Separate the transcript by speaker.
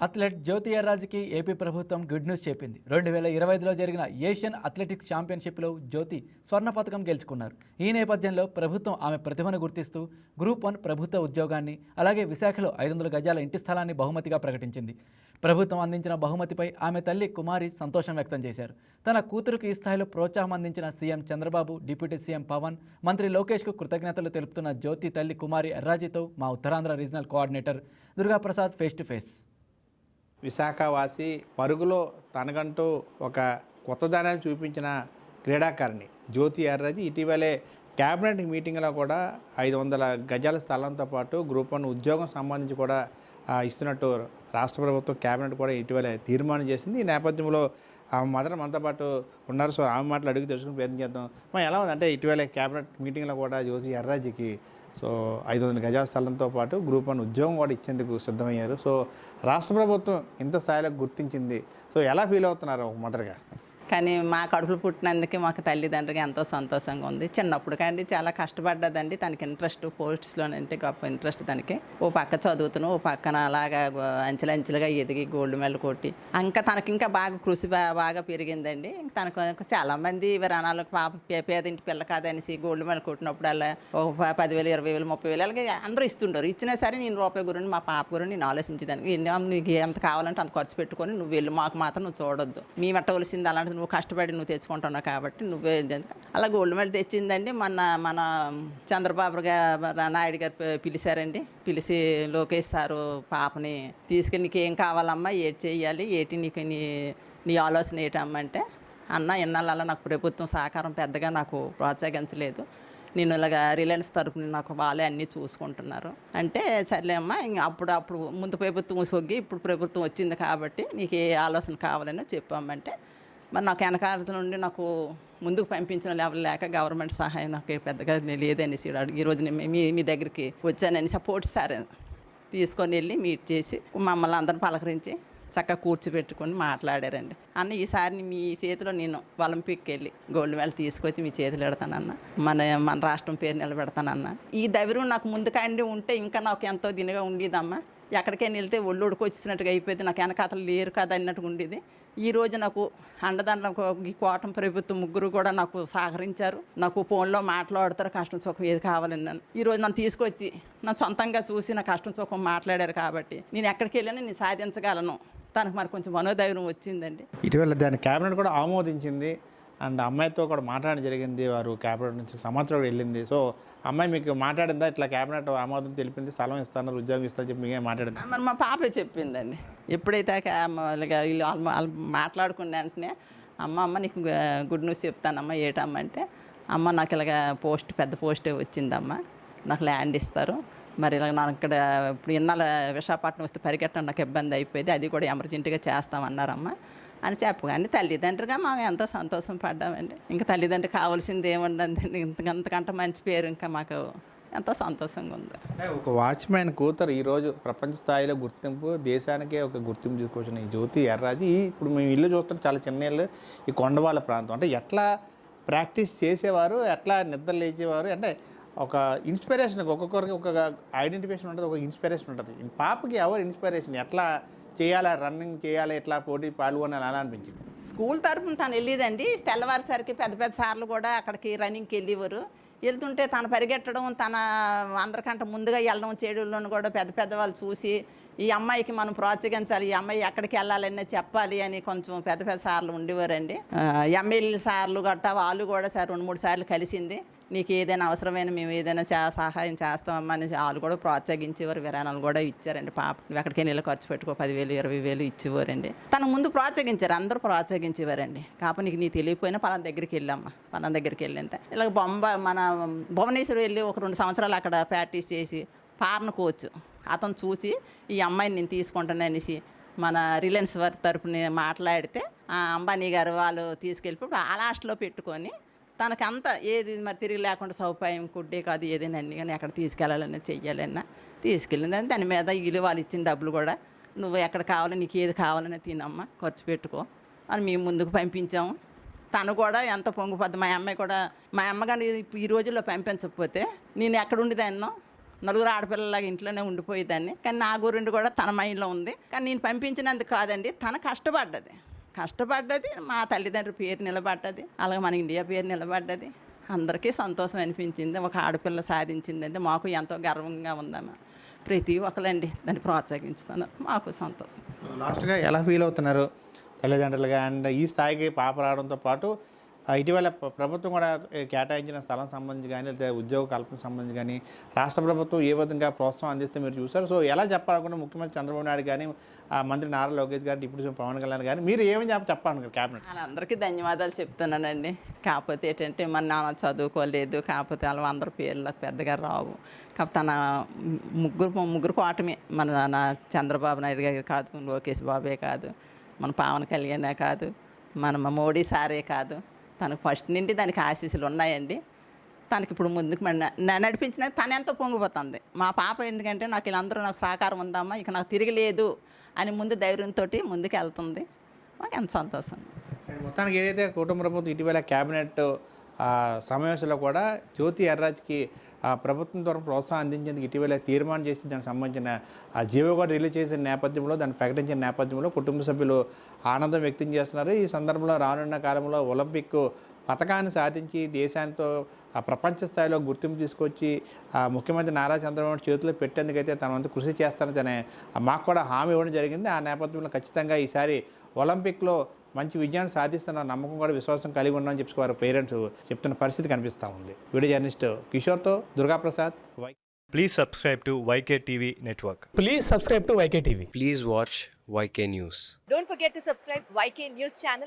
Speaker 1: Athlete Jyothi ఎర్రాజుకి AP ప్రభుత్వం good news చెప్పింది. రెండు వేల ఇరవై ఐదులో జరిగిన ఏషియన్ అథ్లెటిక్స్ ఛాంపియన్షిప్లో జ్యోతి స్వర్ణ పథకం గెలుచుకున్నారు. ఈ నేపథ్యంలో ప్రభుత్వం ఆమె ప్రతిభను గుర్తిస్తూ గ్రూప్ వన్ ప్రభుత్వ ఉద్యోగాన్ని అలాగే విశాఖలో ఐదు వందల గజాల ఇంటి స్థలాన్ని బహుమతిగా ప్రకటించింది. ప్రభుత్వం అందించిన బహుమతిపై ఆమె తల్లి కుమారి సంతోషం వ్యక్తం చేశారు. తన కూతురుకు ఈ స్థాయిలో ప్రోత్సాహం అందించిన CM Chandrababu deputy CM Pawan మంత్రి లోకేష్కు కృతజ్ఞతలు తెలుపుతున్న జ్యోతి తల్లి కుమారి ఎర్రాజీతో మా Uttarandhra regional coordinator Durgaprasad face to face.
Speaker 2: విశాఖవాసి పరుగులో తనకంటూ ఒక కొత్తదనాన్ని చూపించిన క్రీడాకారిణి జ్యోతి ఎర్రజి ఇటీవలే క్యాబినెట్ మీటింగ్లో కూడా ఐదు వందల గజాల స్థలంతో పాటు గ్రూప్ వన్ ఉద్యోగం సంబంధించి కూడా ఇస్తున్నట్టు రాష్ట్ర ప్రభుత్వం క్యాబినెట్ కూడా ఇటీవలే తీర్మానం చేసింది. ఈ నేపథ్యంలో ఆమె మాత్రం మనతో పాటు ఉన్నారు. సో ఆమె మాటలు అడిగి తెలుసుకుని ప్రయత్నం చేద్దాం. మనం ఎలా ఉందంటే ఇటీవలే క్యాబినెట్ మీటింగ్లో కూడా జ్యోతి ఎర్రాజీకి సో ఐదు వందల గజాల స్థలంతో పాటు గ్రూప్ వన్ ఉద్యోగం కూడా ఇచ్చేందుకు సిద్ధమయ్యారు. సో రాష్ట్ర ప్రభుత్వం ఇంత స్థాయిలో గుర్తించింది. సో ఎలా ఫీల్ అవుతున్నారు మదర్గా మొదటగా
Speaker 3: కానీ మా కడుపులు పుట్టినందుకే మాకు తల్లిదండ్రులకి ఎంతో సంతోషంగా ఉంది. చిన్నప్పుడు కానీ చాలా కష్టపడ్డదండి. తనకి ఇంట్రెస్ట్ పోస్ట్స్లోనంటే గొప్ప ఇంట్రెస్ట్ తనకి. ఓ పక్క చదువుతున్నాం ఓ పక్కన అలాగా అంచెలంచెలుగా ఎదిగి గోల్డ్ మెడల్ కొట్టి. ఇంకా తనకి ఇంకా బాగా కృషి బాగా పెరిగిందండి. తనకు చాలామంది విరాణాలకు పాప పే- పేదింటి పిల్ల కాదనేసి గోల్డ్ మెడల్ కొట్టినప్పుడు అలా ఒక పదివేలు ఇరవై వేలు ముప్పై వేలు అలాగే అందరూ ఇస్తుంటారు. ఇచ్చినా సరే నేను రూపాయి గురించి మా పాప గురించి నేను ఆలోచించేదానికి నీకు ఎంత కావాలంటే అంత ఖర్చు పెట్టుకొని నువ్వు వెళ్ళి మాకు మాత్రం నువ్వు చూడొద్దు. మీ మట్టవలసింది అలాంటి నువ్వు కష్టపడి నువ్వు తెచ్చుకుంటున్నావు కాబట్టి నువ్వే అలా గోల్డ్ మెడల్ తెచ్చిందండి. మన మన చంద్రబాబు గారు నాయుడు గారు పిలిచారండి. పిలిచి లోకేష్ సారు పాపని తీసుకుని నీకు ఏం కావాలమ్మా ఏటి చేయాలి ఏటి నీకు నీ నీ ఆలోచన ఏటమ్మంటే అన్న ఇన్నాళ్ళ నాకు ప్రభుత్వం సహకారం పెద్దగా నాకు ప్రోత్సహించలేదు. నేను ఇలాగ రిలయన్స్ తరపున నాకు వాళ్ళే అన్నీ చూసుకుంటున్నారు. అంటే సర్లే అమ్మా అప్పుడు అప్పుడు ముందు ప్రభుత్వం సొగ్గి ఇప్పుడు ప్రభుత్వం వచ్చింది కాబట్టి నీకు ఏ ఆలోచన కావాలనో చెప్పామంటే మరి నాకు వెనకాల నుండి నాకు ముందుకు పంపించిన లెవెల్ లేక గవర్నమెంట్ సహాయం నాకు పెద్దగా లేదనేసి ఈరోజు నేను మీ మీ దగ్గరికి వచ్చానని సపోర్ట్ సార్ తీసుకొని వెళ్ళి మీట్ చేసి మమ్మల్ని అందరిని పలకరించి చక్కగా కూర్చోబెట్టుకొని మాట్లాడారండి. అన్న ఈసారి మీ చేతిలో నేను ఒలింపిక్కి వెళ్ళి గోల్డ్ మెడల్ తీసుకొచ్చి మీ చేతిలో పెడతానన్న. మన మన రాష్ట్రం పేరు నిలబెడతానన్న. ఈ ధైర్యం నాకు ముందుకండి ఉంటే ఇంకా నాకు ఎంతో దినగా ఉండేదమ్మా. ఎక్కడికైనా వెళ్తే ఒళ్ళోడికి వచ్చినట్టుగా అయిపోయింది. నాకు వెనకాతలు లేరు కదా అన్నట్టుగా ఉండేది. ఈ రోజు నాకు అండదండ ఈ కోటం ప్రభుత్వం ముగ్గురు కూడా నాకు సహకరించారు. నాకు ఫోన్లో మాట్లాడతారు కష్టం సుఖం ఏది కావాలని నన్ను. ఈ రోజు నన్ను తీసుకొచ్చి నా సొంతంగా చూసి నా కష్టం సుఖం మాట్లాడారు కాబట్టి నేను ఎక్కడికి వెళ్ళినా నేను సాధించగలను. తనకు మరి కొంచెం మనోధైర్యం వచ్చిందండి.
Speaker 2: ఇటీవల దాని క్యాబినెట్ కూడా ఆమోదించింది. అండ్ అమ్మాయితో కూడా మాట్లాడడం జరిగింది. వారు క్యాబినెట్ నుంచి సమాచారం కూడా వెళ్ళింది. సో అమ్మాయి మీకు మాట్లాడిందా? ఇట్లా క్యాబినెట్ ఆమోదం తెలిపింది స్థలం ఇస్తాను ఉద్యోగం ఇస్తాను చెప్పి మీకే మాట్లాడింది?
Speaker 3: మరి మా పాపే చెప్పిందండి. ఎప్పుడైతే ఇలాగ వీళ్ళు మాట్లాడుకున్న వెంటనే అమ్మ అమ్మ నీకు గుడ్ న్యూస్ చెప్తానమ్మా ఏటమ్మా? అంటే అమ్మ నాకు ఇలాగ పోస్ట్ పెద్ద పోస్టే వచ్చిందమ్మా. నాకు ల్యాండ్ ఇస్తారు. మరి ఇలా నాకు ఇక్కడ ఇప్పుడు ఇన్నాళ్ళ విశాఖపట్నం వస్తే పరిగెట్టడం నాకు ఇబ్బంది అయిపోయింది. అది కూడా ఎమర్జెంటుగా చేస్తామన్నారమ్మ అని చెప్పగానే తల్లిదండ్రులుగా మేము ఎంతో సంతోషం పడ్డామండి. ఇంకా తల్లిదండ్రులు కావాల్సింది ఏముండదండి ఇంతకంతకంటే మంచి పేరు ఇంకా మాకు ఎంతో సంతోషంగా ఉంది.
Speaker 2: అంటే ఒక వాచ్మ్యాన్ కూతురు ఈరోజు ప్రపంచ స్థాయిలో గుర్తింపు దేశానికే ఒక గుర్తింపు తీసుకొచ్చిన ఈ జ్యోతి ఎర్రాజీ ఇప్పుడు మేము ఇల్లు చూస్తాం చాలా చిన్న ఇల్లు ఈ కొండవాళ్ళ ప్రాంతం. అంటే ఎట్లా ప్రాక్టీస్ చేసేవారు? ఎట్లా నిద్ర లేచేవారు? అంటే ఒక ఇన్స్పిరేషన్ ఒక్కొక్కరికి ఒక ఐడెంటిఫికేషన్ ఉంటుంది ఒక ఇన్స్పిరేషన్ ఉంటుంది. పాపకి ఎవరు ఇన్స్పిరేషన్ ఎట్లా చేయాలా రన్నింగ్ చేయాలి ఎట్లా పోటీ పాల్గొనాలి అలా అనిపించింది?
Speaker 3: స్కూల్ తరఫున తను వెళ్ళేదండి. తెల్లవారిసరికి పెద్ద పెద్ద సార్లు కూడా అక్కడికి రన్నింగ్కి వెళ్ళేవారు. వెళ్తుంటే తను పరిగెట్టడం తన అందరికంటే ముందుగా వెళ్ళడం చేయడంలో కూడా పెద్ద పెద్ద వాళ్ళు చూసి ఈ అమ్మాయికి మనం ప్రోత్సహించాలి ఈ అమ్మాయి ఎక్కడికి వెళ్ళాలని చెప్పాలి అని కొంచెం పెద్ద పెద్ద సార్లు ఉండేవారండి. ఎమ్మెల్యే సార్లు గట్టా వాళ్ళు కూడా సార్ రెండు మూడు సార్లు కలిసింది. నీకు ఏదైనా అవసరమైన మేము ఏదైనా చే సహాయం చేస్తామమ్మా అని వాళ్ళు కూడా ప్రోత్సహించేవారు విరాణాలు కూడా ఇచ్చారండి. పాప నువ్వు ఎక్కడికైనా ఇలా ఖర్చు పెట్టుకో పదివేలు ఇరవై వేలు ఇచ్చేవారండి. తన ముందు ప్రోత్సహించారు అందరూ ప్రోత్సహించేవారండి. కాకపోతే నీకు నీ తెలియకపోయినా పలాన దగ్గరికి వెళ్ళమ్మా పలాన దగ్గరికి వెళ్ళింత ఇలా బొంబ మన భువనేశ్వర్ వెళ్ళి ఒక రెండు సంవత్సరాలు అక్కడ ప్రాక్టీస్ చేసి పార్న కోచ్. అతను చూసి ఈ అమ్మాయిని నేను తీసుకుంటాను అనేసి మన రిలయన్స్ వారి తరఫున మాట్లాడితే ఆ అంబానీ గారు వాళ్ళు తీసుకెళ్ళిపోయి ఆ లాస్ట్లో పెట్టుకొని తనకు అంత ఏది మరి తిరిగి లేకుండా సౌపాయం కుడ్డే కాదు ఏదైనా అన్ని కానీ ఎక్కడ తీసుకెళ్ళాలన్నా చెయ్యాలన్నా తీసుకెళ్ళింది. అని దాని మీద ఇల్లు వాళ్ళు ఇచ్చిన డబ్బులు కూడా నువ్వు ఎక్కడ కావాలో నీకు ఏది కావాలన్నా తినమ్మా ఖర్చు పెట్టుకో అని మేము ముందుకు పంపించాము. తను కూడా ఎంత పొంగిపోద్ది మా అమ్మాయి కూడా మా అమ్మగారు ఈ రోజుల్లో పంపించకపోతే నేను ఎక్కడ ఉండేదాన్నో? నలుగురు ఆడపిల్లలాగా ఇంట్లోనే ఉండిపోయేదాన్ని. కానీ నా గురించి కూడా తన మైండ్లో ఉంది. కానీ నేను పంపించినందుకు కాదండి తన కష్టపడ్డది. కష్టపడ్డది మా తల్లిదండ్రుల పేరు నిలబడ్డది అలాగే మన ఇండియా పేరు నిలబడ్డది. అందరికీ సంతోషం అనిపించింది ఒక ఆడపిల్ల సాధించింది అంటే మాకు ఎంతో గర్వంగా ఉందమ్మా. ప్రతి ఒక్కరండి దాన్ని ప్రోత్సహించుతాను మాకు సంతోషం.
Speaker 2: లాస్ట్గా ఎలా ఫీల్ అవుతున్నారు తల్లిదండ్రులుగా అండ్ ఈ స్థాయికి పాప రావడంతో పాటు ఇటీవల ప్రభుత్వం కూడా కేటాయించిన స్థలం సంబంధించి కానీ లేదా ఉద్యోగ కల్పన సంబంధించి కానీ రాష్ట్ర ప్రభుత్వం ఏ విధంగా ప్రోత్సాహం అందిస్తే మీరు చూసారు సో ఎలా చెప్పాలనుకుంటే ముఖ్యమంత్రి చంద్రబాబు నాయుడు కానీ ఆ మంత్రి నారా లోకేష్ గారు ఇప్పుడు పవన్ కళ్యాణ్ కానీ మీరు ఏమని చెప్ప చెప్పాలనుకుంటారు క్యాబినెట్
Speaker 3: అందరికీ ధన్యవాదాలు చెప్తున్నానండి. కాకపోతే ఏంటంటే మన నాన్న చదువుకోలేదు కాకపోతే వాళ్ళు అందరి పేర్లకు పెద్దగా రావు. కాకపోతే తన ముగ్గురు ముగ్గురు కోటమే. మన నాన్న చంద్రబాబు నాయుడు గారు కాదు లోకేష్ బాబే కాదు. మన పవన్ కళ్యాణే కాదు. మన మోడీ సారే కాదు. తనకు ఫస్ట్ నుండి దానికి ఆశీస్సులు ఉన్నాయండి. తనకి ఇప్పుడు ముందుకు నడిపించిన తను ఎంతో పొంగిపోతుంది. మా పాప ఎందుకంటే నాకు వీళ్ళందరూ నాకు సహకారం ఉందమ్మా ఇక నాకు తిరగలేదు అని ముందు ధైర్యంతో ముందుకు వెళ్తుంది. మాకు ఎంత సంతోషం.
Speaker 2: మొత్తానికి ఏదైతే కుటుంబ ప్రభుత్వం ఇటీవల క్యాబినెట్ సమావేశంలో కూడా జ్యోతి ఎర్రాజ్కి ప్రభుత్వం ద్వారా ప్రోత్సాహం అందించేందుకు ఇటీవల తీర్మానం చేసి దానికి సంబంధించిన ఆ జీవో కూడా రిలీజ్ చేసిన నేపథ్యంలో దాన్ని ప్రకటించిన నేపథ్యంలో కుటుంబ సభ్యులు ఆనందం వ్యక్తం చేస్తున్నారు. ఈ సందర్భంలో రానున్న కాలంలో ఒలింపిక్ పథకాన్ని సాధించి దేశాంతో ఆ ప్రపంచ స్థాయిలో గుర్తింపు తీసుకొచ్చి ఆ ముఖ్యమంత్రి నారా చంద్రబాబు చేతిలో పెట్టేందుకైతే తన వంతు కృషి చేస్తానని తనే మాకు కూడా హామీ ఇవ్వడం జరిగింది. ఆ నేపథ్యంలో ఖచ్చితంగా ఈసారి ఒలింపిక్లో మంచి విజయాన్ని సాధిస్తున్న నమ్మకం కూడా విశ్వాసం కలిగి ఉన్నా అని చెప్పి వారి పేరెంట్స్ చెప్తున్న పరిస్థితి కనిపిస్తూ ఉంది. Video journalist కిషోర్తో Durgaprasad
Speaker 4: please subscribe to YK TV network
Speaker 5: please subscribe to YK TV
Speaker 6: please watch YK news
Speaker 7: don't forget to subscribe YK news channel